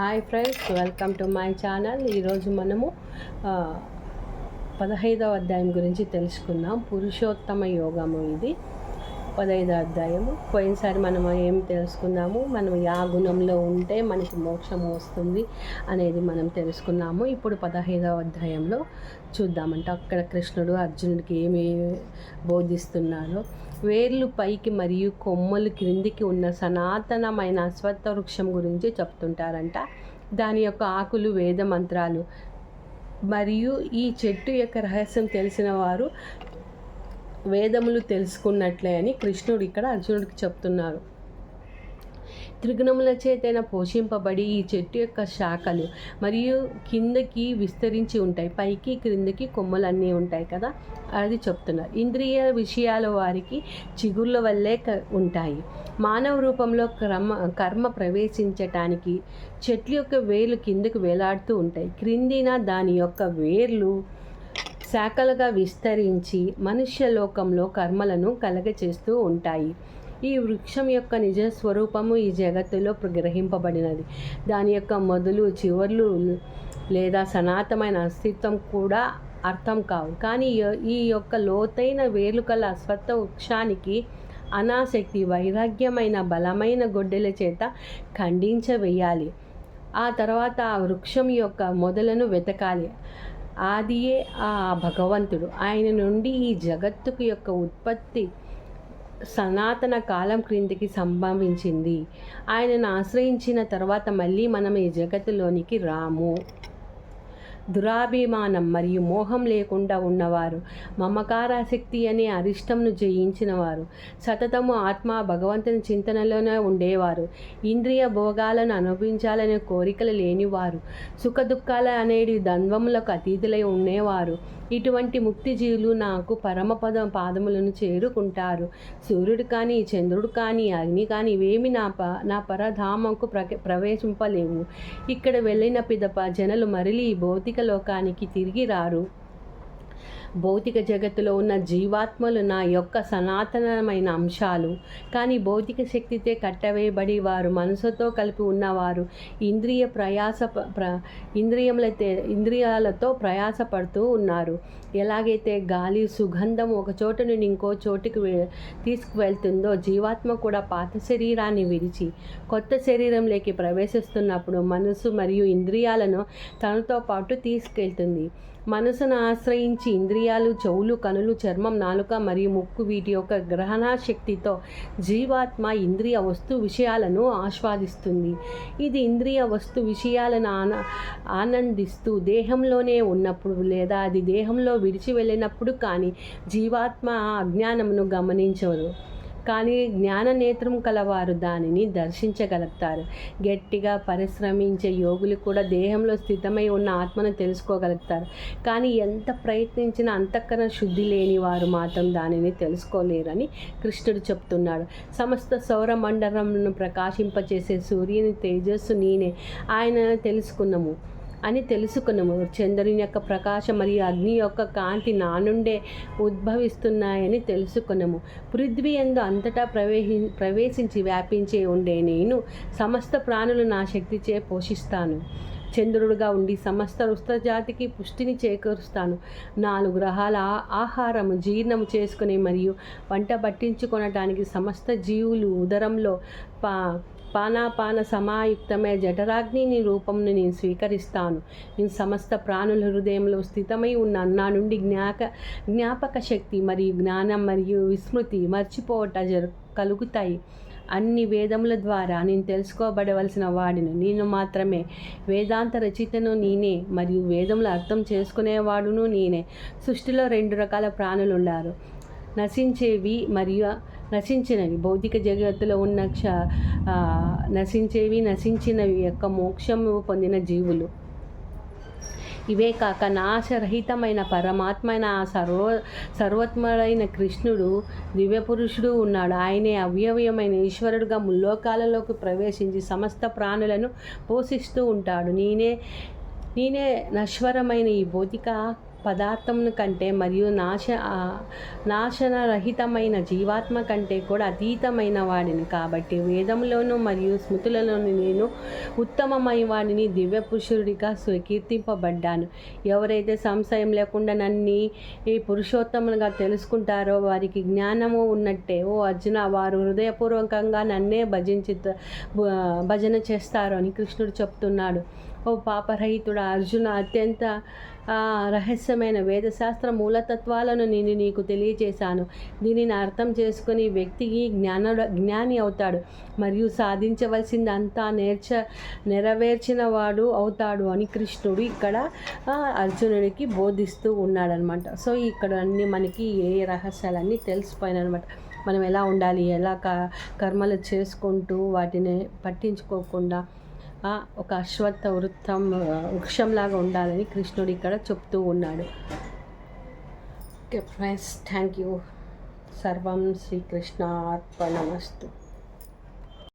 Hi friends welcome to my channel. ఈరోజు మనము పదహైదవ అధ్యాయం గురించి తెలుసుకుందాం. పురుషోత్తమ యోగము ఇది. పదహైదవ అధ్యాయము. పోయినసారి మనం ఏం తెలుసుకున్నాము? మనం యా గుణంలో ఉంటే మనకి మోక్షం వస్తుంది అనేది మనం తెలుసుకున్నాము. ఇప్పుడు పదహైదవ అధ్యాయంలో చూద్దామంటే అక్కడ కృష్ణుడు అర్జునుడికి ఏమి బోధిస్తున్నాడో వేర్లు పైకి మరియు కొమ్మలు క్రిందికి ఉన్న సనాతనమైన అశ్వత్థ వృక్షం గురించి చెప్తుంటారంట. దాని యొక్క ఆకులు వేద మంత్రాలు. మరియు ఈ చెట్టు యొక్క రహస్యం తెలిసిన వారు వేదములు తెలుసుకున్నట్లే అని కృష్ణుడు ఇక్కడ అర్జునుడికి చెప్తున్నారు. త్రిగుణముల చేతైన పోషింపబడి ఈ చెట్టు యొక్క శాఖలు మరియు కిందకి విస్తరించి ఉంటాయి. పైకి క్రిందకి కొమ్మలన్నీ ఉంటాయి కదా? అది చెప్తున్నారు ఇంద్రియ విషయాల వారికి చిగుళ్ళ వల్లే క- ఉంటాయి. మానవ రూపంలో క్రమ కర్మ ప్రవేశించటానికి చెట్లు యొక్క వేర్లు కిందకు వేలాడుతూ ఉంటాయి. క్రిందిన దాని యొక్క వేర్లు శాఖలుగా విస్తరించి మనుష్య లోకంలో కర్మలను కలగచేస్తూ ఉంటాయి. ఈ వృక్షం యొక్క నిజ స్వరూపము ఈ జగత్తులో గ్రహింపబడినది. దాని యొక్క మొదలు చివర్లు లేదా సనాతమైన అస్తిత్వం కూడా అర్థం కావు. కానీ ఈ- యొక్క లోతైన వేలుకల కల అశ్వత్థ వృక్షానికి అనాసక్తి వైరాగ్యమైన బలమైన గొడ్డెల చేత ఖండించవేయాలి ఆ తర్వాత ఆ వృక్షం యొక్క మొదలను వెతకాలి. ఆదియే ఆ భగవంతుడు. ఆయన నుండి ఈ జగత్తుకు యొక్క ఉత్పత్తి సనాతన కాలం క్రిందికి సంభవించింది. ఆయనను ఆశ్రయించిన తర్వాత మళ్ళీ మనం ఈ జగత్తులోనికి రాము. దురాభిమానం మరియు మోహం లేకుండా ఉన్నవారు మమకారాసక్తి అనే అరిష్టంను జయించినవారు సతతము ఆత్మ భగవంతుని చింతనలోనే ఉండేవారు ఇంద్రియ భోగాలను అనుభవించాలనే కోరికలు లేనివారు సుఖ దుఃఖాల అనేటి ద్వంద్వములకు అతీతులై ఉండేవారు. ఇటువంటి ముక్తిజీవులు నాకు పరమపద పాదములను చేరుకుంటారు. సూర్యుడు కానీ చంద్రుడు కానీ అగ్ని కానీ ఇవేమి నా ప నా పరధామంకు ప్ర ప్రవేశింపలేవు. ఇక్కడ వెళ్ళిన పిదప జనులు మరలి ఈ భౌతిక లోకానికి తిరిగి రారు. భౌతిక జగత్తులో ఉన్న జీవాత్మలు నా యొక్క సనాతనమైన అంశాలు. కానీ భౌతిక శక్తితే కట్టవేయబడి వారు మనసుతో కలిపి ఉన్నవారు. ఇంద్రియ ప్రయాస ప్ర ఇంద్రియములతే ఇంద్రియాలతో ప్రయాసపడుతూ ఉన్నారు. ఎలాగైతే గాలి సుగంధం ఒక చోట నుండి ఇంకో చోటుకి తీసుకువెళ్తుందో జీవాత్మ కూడా పాత శరీరాన్ని విడిచి కొత్త శరీరంలోకి ప్రవేశిస్తున్నప్పుడు మనసు మరియు ఇంద్రియాలను తనతో పాటు తీసుకెళ్తుంది. మనసును ఆశ్రయించి ఇంద్రియాలు చెవులు కనులు చర్మం నాలుక మరియు ముక్కు వీటి యొక్క గ్రహణ శక్తితో జీవాత్మ ఇంద్రియ వస్తు విషయాలను ఆస్వాదిస్తుంది. ఇది ఇంద్రియ వస్తు విషయాలను ఆన ఆనందిస్తూ దేహంలోనే ఉన్నప్పుడు లేదా అది దేహంలో విడిచి వెళ్ళినప్పుడు కానీ జీవాత్మ అజ్ఞానమును గమనించరు కానీ జ్ఞాన నేత్రం కలవారు దానిని దర్శించగలుగుతారు. గట్టిగా పరిశ్రమించే యోగులు కూడా దేహంలో స్థితమై ఉన్న ఆత్మను తెలుసుకోగలుగుతారు. కానీ ఎంత ప్రయత్నించినా అంతఃకరణ శుద్ధి లేని వారు మాత్రం దానిని తెలుసుకోలేరని కృష్ణుడు చెప్తున్నాడు. సమస్త సౌర మండలంను ప్రకాశింపచేసే సూర్యుని తేజస్సు నేనే. ఆయన తెలుసుకున్నాము. అని తెలుసుకున్నాము. చంద్రుని యొక్క ప్రకాశం మరియు అగ్ని యొక్క కాంతి నా నుండే ఉద్భవిస్తున్నాయని తెలుసుకున్నాము. పృథ్వీ ఎందు అంతటా ప్రవేశి ప్రవేశించి వ్యాపించే ఉండే నేను సమస్త ప్రాణులు నా శక్తిచే పోషిస్తాను. చంద్రుడుగా ఉండి సమస్త రుస్తజాతికి పుష్టిని చేకూరుస్తాను. నాలుగు గ్రహాల ఆహారము జీర్ణము చేసుకుని మరియు వంట పట్టించుకొనటానికి సమస్త జీవులు ఉదరంలో పా పానాపాన సమాయుక్తమే జఠరాగ్ని రూపంను నేను స్వీకరిస్తాను. నేను సమస్త ప్రాణుల హృదయంలో స్థితమై ఉన్న నా నుండి జ్ఞాక జ్ఞాపక శక్తి మరియు జ్ఞానం మరియు విస్మృతి మర్చిపోవట జరు కలుగుతాయి. అన్ని వేదముల ద్వారా నేను తెలుసుకోబడవలసిన వాడిని. నేను మాత్రమే వేదాంత రచితను నేనే మరియు వేదములు అర్థం చేసుకునేవాడును నేనే. సృష్టిలో రెండు రకాల ప్రాణులు ఉన్నారు. నశించేవి మరియు నశించినవి. భౌతిక జగత్తులో ఉన్న క్ష నశించేవి నశించినవి యొక్క మోక్షము పొందిన జీవులు. ఇవే కాక నాశరహితమైన పరమాత్మైన ఆ సర్వ సర్వత్మడైన కృష్ణుడు దివ్యపురుషుడు ఉన్నాడు. ఆయనే అవ్యవయమైన ఈశ్వరుడుగా ముల్లోకాలలోకి ప్రవేశించి సమస్త ప్రాణులను పోషిస్తూ ఉంటాడు. నేనే నేనే నశ్వరమైన ఈ భౌతిక పదార్థమును కంటే మరియు నాశ నాశనరహితమైన జీవాత్మ కంటే కూడా అతీతమైన వాడిని. కాబట్టి వేదంలోను మరియు స్మృతులలోను నేను ఉత్తమమైన వాడిని దివ్య పురుషుడిగా స్వీకీర్తింపబడ్డాను ఎవరైతే సంశయం లేకుండా నన్ని ఈ పురుషోత్తములుగా తెలుసుకుంటారో వారికి జ్ఞానము ఉన్నట్టే ఓ అర్జున వారు హృదయపూర్వకంగా నన్నే భజించి భజన చేస్తారు అని కృష్ణుడు చెప్తున్నాడు. పాపరహితుడు అర్జున అత్యంత రహస్యమైన వేదశాస్త్ర మూలతత్వాలను నేను నీకు తెలియజేశాను. దీనిని అర్థం చేసుకుని వ్యక్తికి జ్ఞాన జ్ఞాని అవుతాడు మరియు సాధించవలసింది అంతా నేర్చ నెరవేర్చిన వాడు అవుతాడు అని కృష్ణుడు ఇక్కడ అర్జునుడికి బోధిస్తూ ఉన్నాడనమాట సో ఇక్కడ అన్ని మనకి ఏ రహస్యాలన్నీ తెలిసిపోయినాయనమాట మనం ఎలా ఉండాలి ఎలా క కర్మలు చేసుకుంటూ వాటిని పట్టించుకోకుండా ఒక అశ్వత్థ వృత్తం వృక్షంలాగా ఉండాలని కృష్ణుడు ఇక్కడ చెప్తూ ఉన్నాడు. Okay friends thank you. సర్వం శ్రీకృష్ణ అర్పణమస్తు